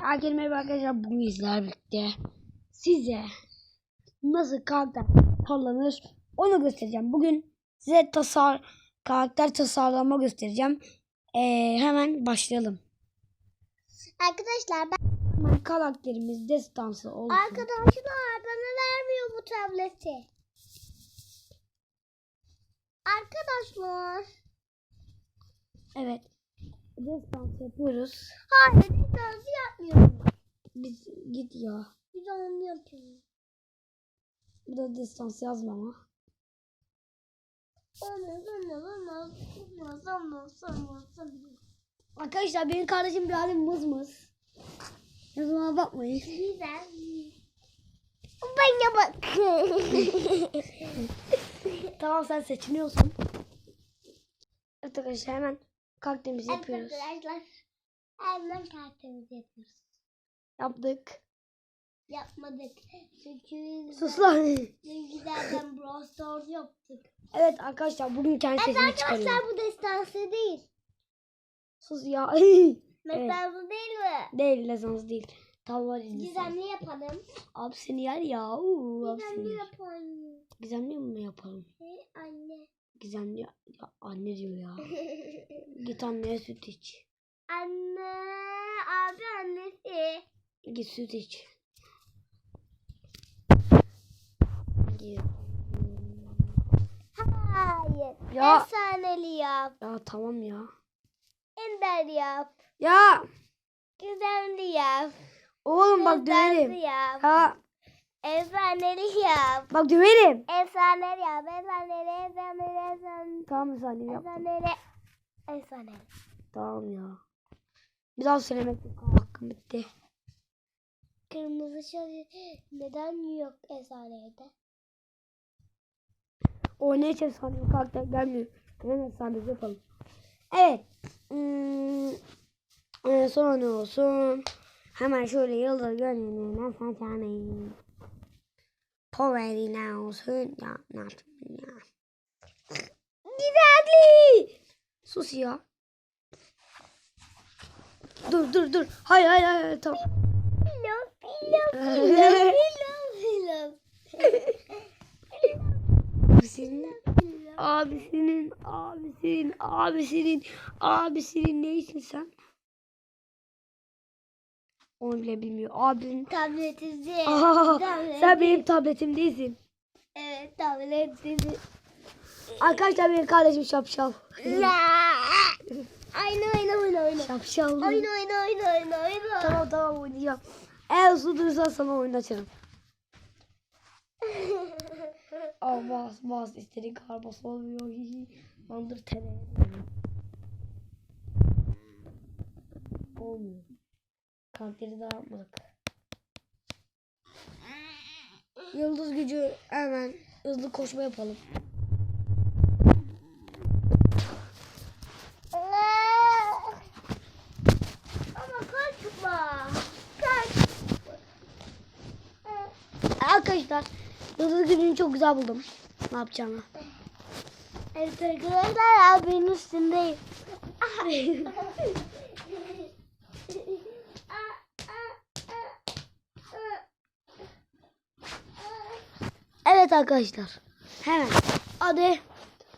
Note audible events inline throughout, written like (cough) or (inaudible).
Herkese merhaba arkadaşlar. Bugün sizlerle birlikte size nasıl karakter kullanılır onu göstereceğim. Bugün size tasar karakter tasarlama göstereceğim. Ee, hemen başlayalım. Arkadaşlar ben Hemen karakterimiz destansı olsun. arkadaşlar bana vermiyor bu tableti. Arkadaşlar. Evet. Destansı yapıyoruz. Hayır biz dansı yapmıyoruz. Biz git ya. Biz onu yapıyoruz. Burada destansı yazma ama. Olmaz olmaz olmaz. Olmaz olmaz olmaz olmaz. Arkadaşlar benim kardeşim bir halim mız mız. Yazıma bakmayın. Güzel. Bana bak. (laughs) tamam sen seçiniyorsun. Evet arkadaşlar hemen Evet yapıyoruz. arkadaşlar. Hemen kartımızı yapıyoruz. Yaptık. Yapmadık. Çünkü Sus lan. Çünkü zaten Brawl Stars yaptık. Evet arkadaşlar bugün kendi Evet sesimi çıkarıyorum. arkadaşlar bu destansı değil. Sus ya. (laughs) Mesela bu değil mi? değil lezans değil. Lezans. Gizemli yapalım. Abi seni yer ya. Uuu, Gizemli yapalım. Gizemli mi yapalım? Hey Gizemli ya, ya anne diyor ya. Git anneye süt iç. anne. Abi annesi. Git süt iç. Git. Hayır. Ya. Efsaneli yap. Ya tamam ya. Ender yap. Ya. Gizemli yap. Oğlum bak döverim. yap. Ha. Efsaneli yap. Bak döverim. Efsaneli yap. Efsaneli, efsaneli, efsaneli. Tamam sen yap. Efsaneli. Efsaneli. Tamam ya. Bir daha söylemek yok. Hakkım bitti. Kırmızı şöyle neden yok efsanede? Oynayış efsane bir karakter gelmiyor. Hemen efsanesi yapalım. Evet. Hmm, e, sonra ne olsun? Hemen şöyle yıldız gönlümden seçemeyin. Poverty olsun. Ya ne ya. Güzelli. Sus ya. Dur dur dur. Hayır hayır hayır tamam. Abisinin, abisinin, abisinin, abisinin, abisinin neysin sen? Onu bile bilmiyor. Abinin. Tabletizi. Aa, Tableti. sen benim tabletim değilsin. Evet tabletizi. Arkadaşlar benim kardeşim şapşal. Ayna oyna oyna oyna. Şapşal. Oyna oyna oyna oyna oyna. Tamam tamam oynayacağım. Eğer uslu durursan sana oyun açarım. (laughs) Bas bas istediğin kadar bas olmuyor. Mandır tere. Olmuyor. Karakteri daha yapmadık. Yıldız gücü hemen hızlı koşma yapalım. Ama kaçma. Kaç. Arkadaşlar yıldız gücünü çok güzel buldum. Ne yapacağımı. Evet arkadaşlar abinin üstündeyim. (laughs) Evet arkadaşlar. Hemen. Hadi.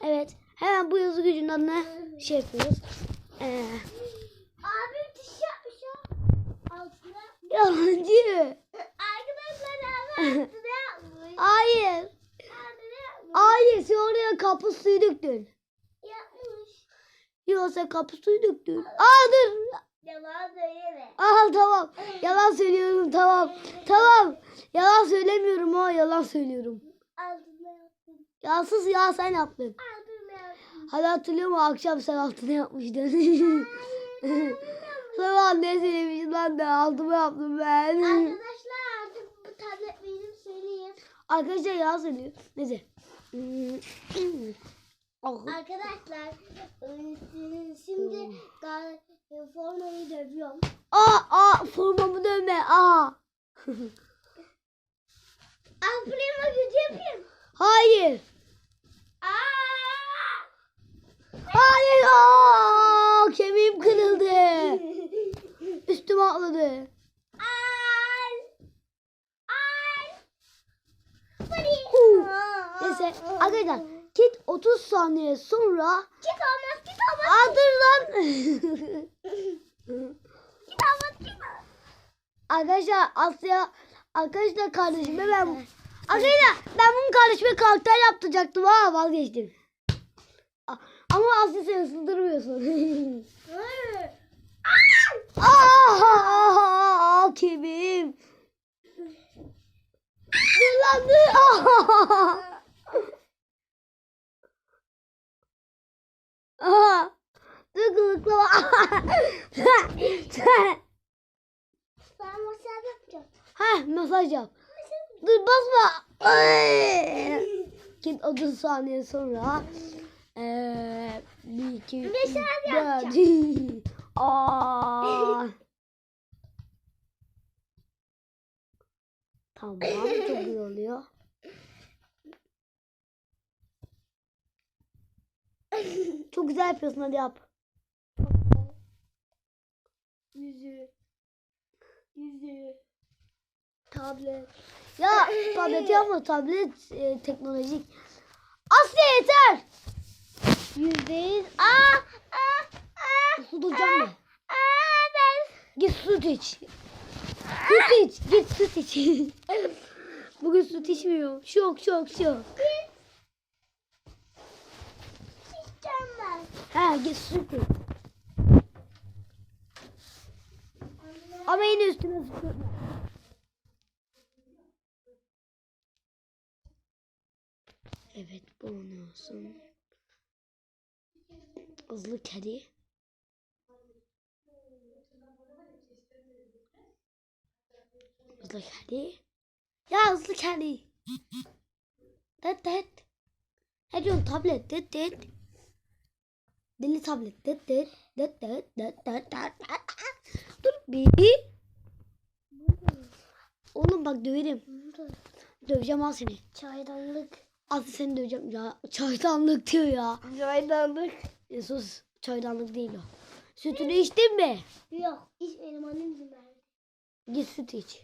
Evet. Hemen bu yazı gücünün adına şey yapıyoruz. Ee, Abim diş yapmış ya. Altına. yalancı. Arkadaşlar abi (laughs) altına yapmış. Hayır. Altına yapmış. Hayır sen oraya kapı suyu döktün. Yapmış. Yok sen kapı suyu döktün. Aa dur. Yalan söyleme. Aa tamam. Yalan söylüyorum tamam. (laughs) Tamam. Yalan söylemiyorum ha yalan söylüyorum. Altına yapmış. Ya sus ya sen yaptın. Altına yapmış. Hadi hatırlıyor musun akşam sen altına yapmıştın. (laughs) Sonra anne söylemiştim ben de altıma yaptım ben. Arkadaşlar artık bu tablet benim söyleyeyim. Arkadaşlar yalan söylüyor. Neyse. Arkadaşlar şimdi formayı dövüyorum. Aa, aa formamı dövme. Aa. (laughs) zıplayma gücü yapayım. Hayır. Aa! Hayır. Aa! Kemiğim kırıldı. (laughs) Üstüme atladı. Neyse arkadaşlar kit 30 saniye sonra Kit olmaz kit olmaz Adır lan (laughs) Kit olmaz kit olmaz Arkadaşlar Asya Arkadaşlar kardeşime ben Arkadaşlar ben bunun kardeşime karakter yaptıracaktım ha vazgeçtim. Ama Asya sen ısındırmıyorsun. Aa, lan dur. Aa, dur kılıklama. Ben masaj yapacağım. Heh masaj yap. Dur basma. Git 30 saniye sonra. Eee bir iki üç, Masaj dört. Aa. Tamam çok iyi oluyor. Çok güzel yapıyorsun hadi yap. Yüzü. Yüzü. Tablet. Ya tablet yapma tablet e, teknolojik. Asya yeter. Yüzde yüz. Aa. Aa. Aa. Duracağım mı? Aa. Ben. Git süt iç. Süt iç. Git süt iç. (laughs) Bugün süt içmiyorum. Şok şok şok. Ben. He git süt iç. Ama yine üstüne süt Evet bu ne olsun. Hızlı kedi. Hızlı kedi. Ya hızlı kedi. Dıt dıt. Ne diyorsun tablet dıt dıt. Deli tablet dıt. Dıt dıt dıt dıt dıt. Dur bir. Oğlum bak döverim. Döveceğim al seni. Çaydanlık. Aslı seni döveceğim. Ya çaydanlık diyor ya. Çaydanlık. E, sus. Çaydanlık değil o. Sütünü içtin mi? Yok. İçmedim annem izin verdi. Git süt iç.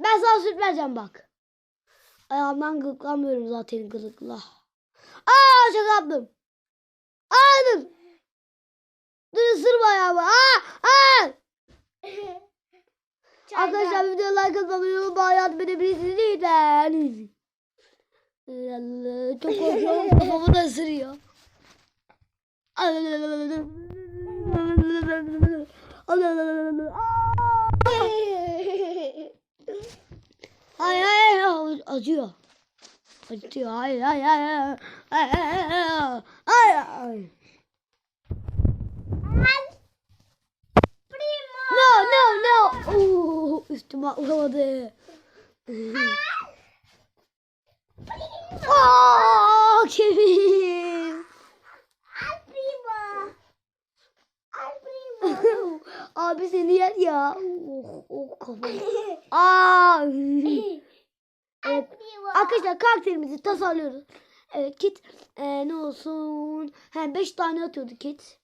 Ben sana süt vereceğim bak. Ayağımdan gıklamıyorum zaten gıdıkla. Aa şaka yaptım. Aa dur. Dur ısırma ayağımı. Aa, aa. (laughs) Arkadaşlar videoya like atmayı unutmayın. Yardım edebilirsiniz lütfen. Allah, Çok korkuyorum. Kafamı da ısırıyor. Hayır hayır acıyor. Acıyor hayır hayır hayır hayır hayır hayır. No no no. Oo, üstüme atlamadı. Aa, kemik. Al primo. Al (laughs) primo. Abi seni yer ya. Oh, oh kafam. Aa. (laughs) Evet. Arkadaşlar karakterimizi tasarlıyoruz. Evet kit e, ne olsun? He 5 tane atıyordu kit.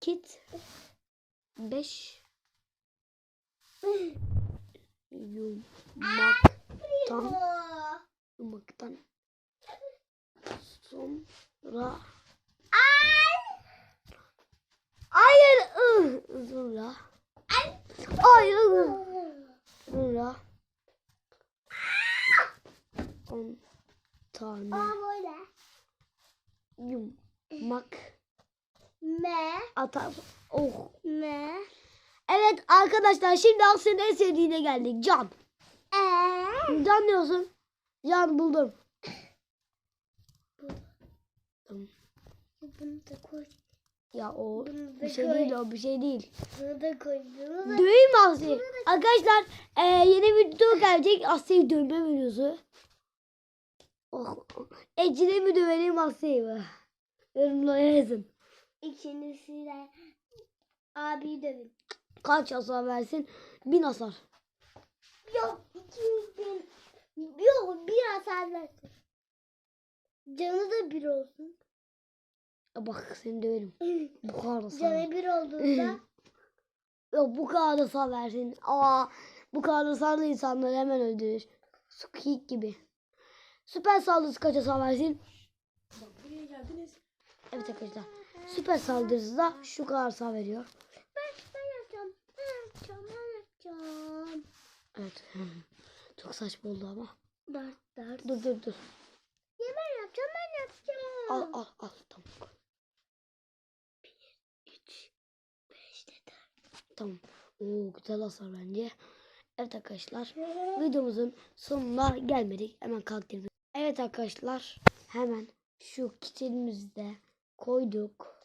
Kit 5 yumaktan yumaktan sonra Hayır ıh, sonra Hayır ıh, sonra 10 tane Aa böyle. yumak Me. atar. Oh. Me. Evet arkadaşlar şimdi Asya'nın en sevdiğine geldik. Can. Eee. Can diyorsun. Can buldum. Tamam. Bunu da koy. Ya o Bunu da bir şey koy. değil o bir şey değil. Bunu da koy. Bunu da Döveyim Asya'yı? Arkadaşlar e, yeni video gelecek. Asya'yı dövme videosu. Oh. Ecine mi dövelim Asya'yı mı? Yorumlara yazın. İkincisi de abi dövün. Kaç hasar versin? Bin hasar. Yok 200 bin. Yok bir hasar versin. Canı da bir olsun. Ya Bak seni döverim. (laughs) Bu kadar. Canı bir olduğunda (laughs) Yok bu kadar da sağ versin. Aa bu kadar da sağ da insanları hemen öldürür. Squeak gibi. Süper saldırısı kaç hasar versin? Bak buraya geldiniz. Evet arkadaşlar. Süper saldırısı da şu kadar hasar veriyor. Ben, ben yapacağım. Ben yapacağım. Ben yapacağım. Evet. (laughs) Çok saçma oldu ama. Dört dört. Dur dur dur. Ya ben yapacağım. Ben yapacağım. Al al al. Tamam. Bir, üç, beş dört. Tamam. Oo güzel hasar bence. Evet arkadaşlar. Videomuzun sonuna gelmedik. Hemen karakterimiz. Evet arkadaşlar. Hemen şu kitilimizi de koyduk.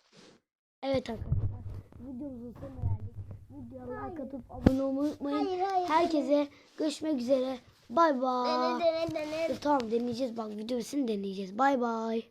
Evet arkadaşlar. Videomuzun sonuna geldik. Videoya like atıp abone olmayı unutmayın. Hayır hayır. Herkese görüşmek üzere. Bay bay. Dene dene dene. Tamam deneyeceğiz bak videosunu deneyeceğiz. Bay bay.